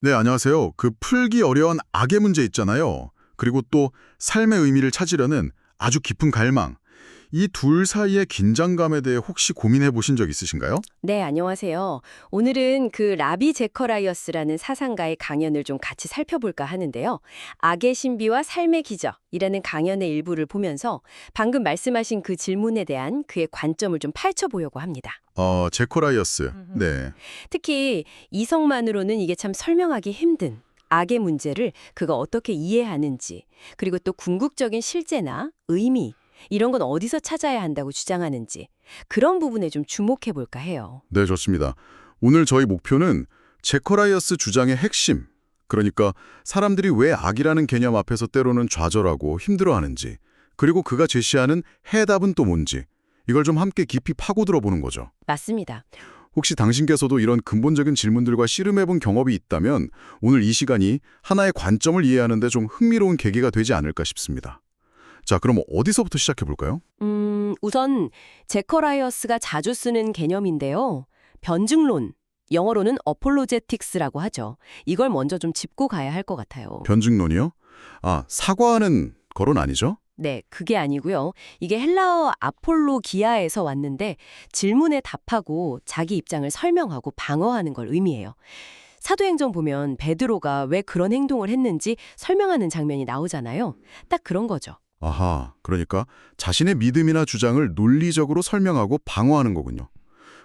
네, 안녕하세요. 그 풀기 어려운 악의 문제 있잖아요. 그리고 또 삶의 의미를 찾으려는 아주 깊은 갈망. 이 둘 사이의 긴장감에 대해 혹시 고민해 보신 적 있으신가요? 네, 안녕하세요. 오늘은 그 라비 제커라이어스라는 사상가의 강연을 좀 같이 살펴볼까 하는데요. 악의 신비와 삶의 기적이라는 강연의 일부를 보면서 방금 말씀하신 그 질문에 대한 그의 관점을 좀 파헤쳐보려고 합니다. 어, 제코라이어스. 네. 특히 이성만으로는 이게 참 설명하기 힘든 악의 문제를 그가 어떻게 이해하는지, 그리고 또 궁극적인 실제나 의미, 이런 건 어디서 찾아야 한다고 주장하는지, 그런 부분에 좀 주목해 볼까 해요. 네, 좋습니다. 오늘 저희 목표는 제코라이어스 주장의 핵심. 그러니까 사람들이 왜 악이라는 개념 앞에서 때로는 좌절하고 힘들어하는지, 그리고 그가 제시하는 해답은 또 뭔지, 이걸 좀 함께 깊이 파고들어 보는 거죠. 맞습니다. 혹시 당신께서도 이런 근본적인 질문들과 씨름해본 경험이 있다면 오늘 이 시간이 하나의 관점을 이해하는 데 좀 흥미로운 계기가 되지 않을까 싶습니다. 자, 그럼 어디서부터 시작해 볼까요? 음, 우선 제커라이어스가 자주 쓰는 개념인데요. 변증론, 영어로는 어폴로제틱스라고 하죠. 이걸 먼저 좀 짚고 가야 할 것 같아요. 변증론이요? 아, 사과하는 거론 아니죠? 네, 그게 아니고요. 이게 헬라어 아폴로기아에서 왔는데 질문에 답하고 자기 입장을 설명하고 방어하는 걸 의미해요. 사도행전 보면 베드로가 왜 그런 행동을 했는지 설명하는 장면이 나오잖아요. 딱 그런 거죠. 아하, 그러니까 자신의 믿음이나 주장을 논리적으로 설명하고 방어하는 거군요.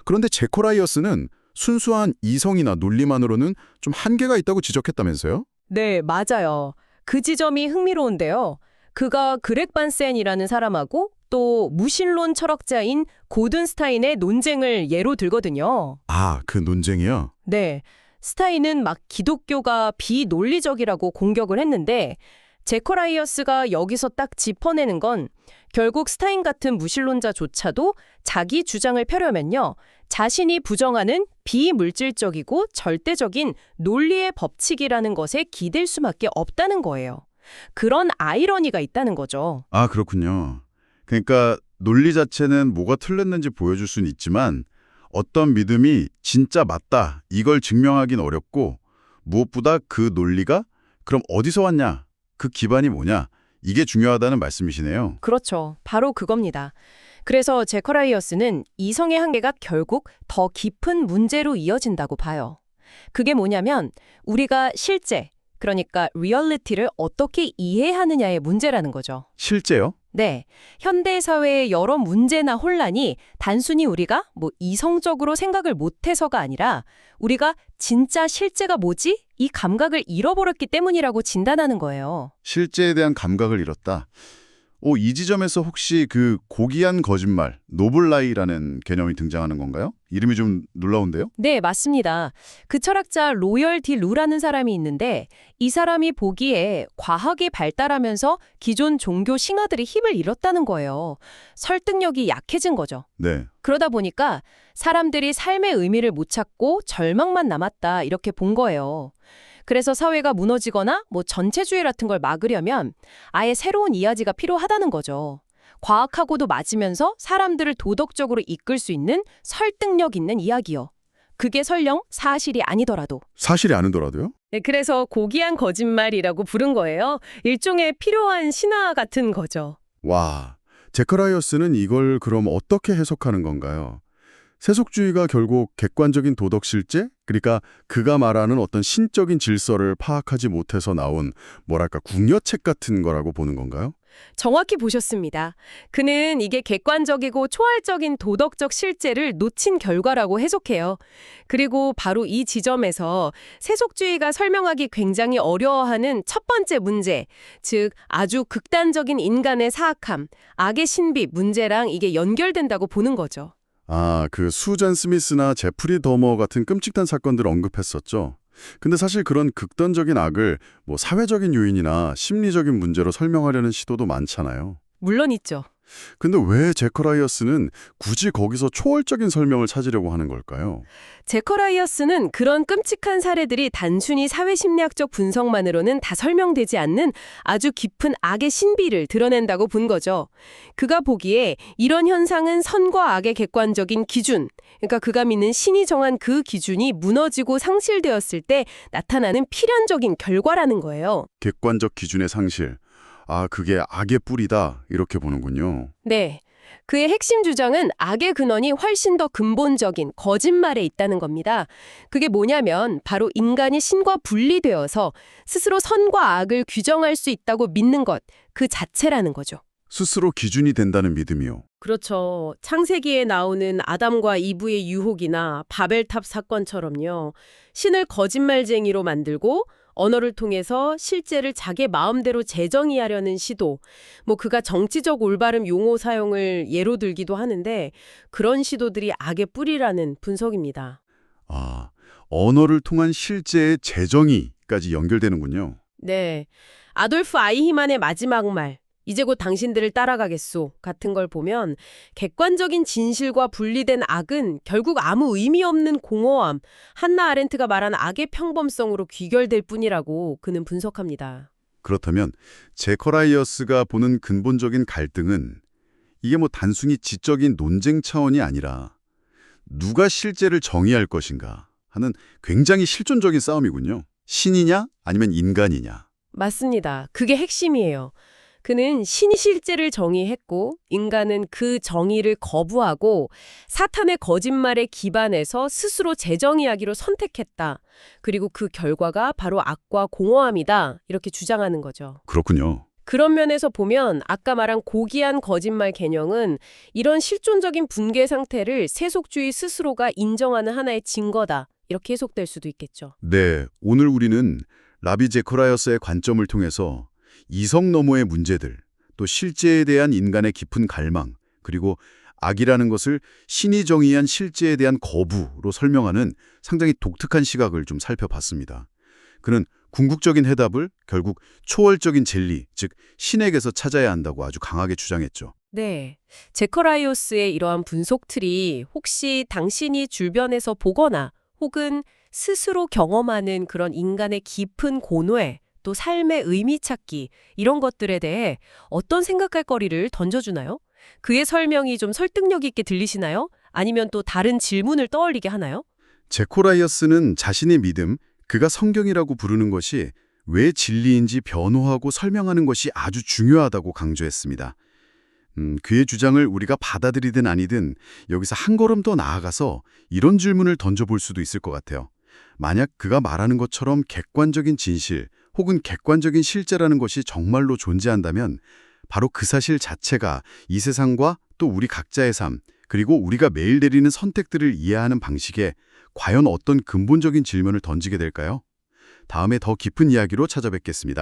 그런데 제코라이어스는 순수한 이성이나 논리만으로는 좀 한계가 있다고 지적했다면서요? 네, 맞아요. 그 지점이 흥미로운데요. 그가 그렉 반센이라는 사람하고 또 무신론 철학자인 고든 스타인의 논쟁을 예로 들거든요. 아, 그 논쟁이요? 네, 스타인은 막 기독교가 비논리적이라고 공격을 했는데 제커라이어스가 여기서 딱 짚어내는 건 결국 스타인 같은 무신론자조차도 자기 주장을 펴려면요. 자신이 부정하는 비물질적이고 절대적인 논리의 법칙이라는 것에 기댈 수밖에 없다는 거예요. 그런 아이러니가 있다는 거죠. 아, 그렇군요. 그러니까 논리 자체는 뭐가 틀렸는지 보여줄 수는 있지만 어떤 믿음이 진짜 맞다 이걸 증명하긴 어렵고 무엇보다 그 논리가 그럼 어디서 왔냐 그 기반이 뭐냐 이게 중요하다는 말씀이시네요. 그렇죠. 바로 그겁니다. 그래서 제커라이어스는 이성의 한계가 결국 더 깊은 문제로 이어진다고 봐요. 그게 뭐냐면 우리가 실제, 그러니까 리얼리티를 어떻게 이해하느냐의 문제라는 거죠. 실제요? 네. 현대 사회의 여러 문제나 혼란이 단순히 우리가 뭐 이성적으로 생각을 못해서가 아니라 우리가 진짜 실제가 뭐지? 이 감각을 잃어버렸기 때문이라고 진단하는 거예요. 실제에 대한 감각을 잃었다. 오, 이 지점에서 혹시 그 고귀한 거짓말, 노블라이라는 개념이 등장하는 건가요? 이름이 좀 놀라운데요? 네, 맞습니다. 그 철학자 로열 디 루라는 사람이 있는데 이 사람이 보기에 과학이 발달하면서 기존 종교 신화들이 힘을 잃었다는 거예요. 설득력이 약해진 거죠. 네. 그러다 보니까 사람들이 삶의 의미를 못 찾고 절망만 남았다 이렇게 본 거예요. 그래서 사회가 무너지거나 뭐 전체주의 같은 걸 막으려면 아예 새로운 이야기가 필요하다는 거죠. 과학하고도 맞으면서 사람들을 도덕적으로 이끌 수 있는 설득력 있는 이야기요. 그게 설령 사실이 아니더라도. 사실이 아니더라도요? 네, 그래서 고귀한 거짓말이라고 부른 거예요. 일종의 필요한 신화 같은 거죠. 와, 제커라이어스는 이걸 그럼 어떻게 해석하는 건가요? 세속주의가 결국 객관적인 도덕 실제? 그러니까 그가 말하는 어떤 신적인 질서를 파악하지 못해서 나온 뭐랄까 궁여책 같은 거라고 보는 건가요? 정확히 보셨습니다. 그는 이게 객관적이고 초월적인 도덕적 실제를 놓친 결과라고 해석해요. 그리고 바로 이 지점에서 세속주의가 설명하기 굉장히 어려워하는 첫 번째 문제, 즉 아주 극단적인 인간의 사악함, 악의 신비 문제랑 이게 연결된다고 보는 거죠. 아, 그 수잔 스미스나 제프리 더머 같은 끔찍한 사건들을 언급했었죠. 근데 사실 그런 극단적인 악을 뭐 사회적인 요인이나 심리적인 문제로 설명하려는 시도도 많잖아요. 물론 있죠. 근데 왜 제커라이어스는 굳이 거기서 초월적인 설명을 찾으려고 하는 걸까요? 제커라이어스는 그런 끔찍한 사례들이 단순히 사회심리학적 분석만으로는 다 설명되지 않는 아주 깊은 악의 신비를 드러낸다고 본 거죠. 그가 보기에 이런 현상은 선과 악의 객관적인 기준, 그러니까 그가 믿는 신이 정한 그 기준이 무너지고 상실되었을 때 나타나는 필연적인 결과라는 거예요. 객관적 기준의 상실. 아, 그게 악의 뿌리다. 이렇게 보는군요. 네. 그의 핵심 주장은 악의 근원이 훨씬 더 근본적인 거짓말에 있다는 겁니다. 그게 뭐냐면 바로 인간이 신과 분리되어서 스스로 선과 악을 규정할 수 있다고 믿는 것, 그 자체라는 거죠. 스스로 기준이 된다는 믿음이요. 그렇죠. 창세기에 나오는 아담과 이브의 유혹이나 바벨탑 사건처럼요. 신을 거짓말쟁이로 만들고 언어를 통해서 실제를 자기 마음대로 재정의하려는 시도, 뭐 그가 정치적 올바름 용어 사용을 예로 들기도 하는데 그런 시도들이 악의 뿌리라는 분석입니다. 아, 언어를 통한 실제의 재정의까지 연결되는군요. 네. 아돌프 아이히만의 마지막 말, 이제 곧 당신들을 따라가겠소 같은 걸 보면 객관적인 진실과 분리된 악은 결국 아무 의미 없는 공허함, 한나 아렌트가 말한 악의 평범성으로 귀결될 뿐이라고 그는 분석합니다. 그렇다면 제커라이어스가 보는 근본적인 갈등은 이게 뭐 단순히 지적인 논쟁 차원이 아니라 누가 실제를 정의할 것인가 하는 굉장히 실존적인 싸움이군요. 신이냐 아니면 인간이냐. 맞습니다. 그게 핵심이에요. 그는 신이 실제를 정의했고 인간은 그 정의를 거부하고 사탄의 거짓말에 기반해서 스스로 재정의하기로 선택했다. 그리고 그 결과가 바로 악과 공허함이다. 이렇게 주장하는 거죠. 그렇군요. 그런 면에서 보면 아까 말한 고귀한 거짓말 개념은 이런 실존적인 붕괴 상태를 세속주의 스스로가 인정하는 하나의 증거다. 이렇게 해석될 수도 있겠죠. 네, 오늘 우리는 라비 제커라이어스의 관점을 통해서 이성 너머의 문제들, 또 실제에 대한 인간의 깊은 갈망, 그리고 악이라는 것을 신이 정의한 실제에 대한 거부로 설명하는 상당히 독특한 시각을 좀 살펴봤습니다. 그는 궁극적인 해답을 결국 초월적인 진리, 즉 신에게서 찾아야 한다고 아주 강하게 주장했죠. 네. 제커라이오스의 이러한 분석 틀이 혹시 당신이 주변에서 보거나 혹은 스스로 경험하는 그런 인간의 깊은 고뇌, 또 삶의 의미 찾기 이런 것들에 대해 어떤 생각할 거리를 던져주나요? 그의 설명이 좀 설득력 있게 들리시나요? 아니면 또 다른 질문을 떠올리게 하나요? 제코라이어스는 자신의 믿음, 그가 성경이라고 부르는 것이 왜 진리인지 변호하고 설명하는 것이 아주 중요하다고 강조했습니다. 음, 그의 주장을 우리가 받아들이든 아니든 여기서 한 걸음 더 나아가서 이런 질문을 던져볼 수도 있을 것 같아요. 만약 그가 말하는 것처럼 객관적인 진실 혹은 객관적인 실제라는 것이 정말로 존재한다면 바로 그 사실 자체가 이 세상과 또 우리 각자의 삶, 그리고 우리가 매일 내리는 선택들을 이해하는 방식에 과연 어떤 근본적인 질문을 던지게 될까요? 다음에 더 깊은 이야기로 찾아뵙겠습니다.